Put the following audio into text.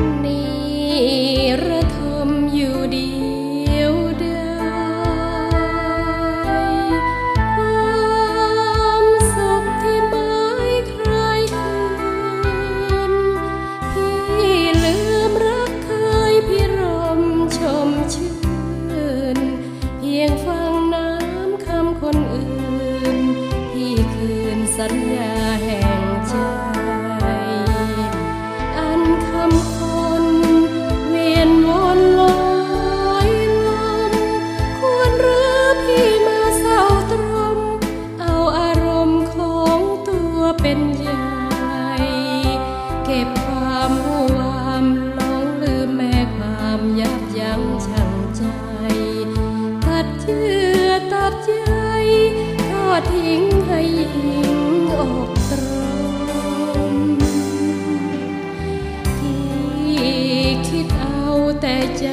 ni เ็นใหญ่เก็บความห่วามหลงลืมแม่ความยับยั้งชั่งใจ ตัดเชื่อตัดใจทอดทิ้งให้หญิงอกตรมที่คิดเอาแต่ใจ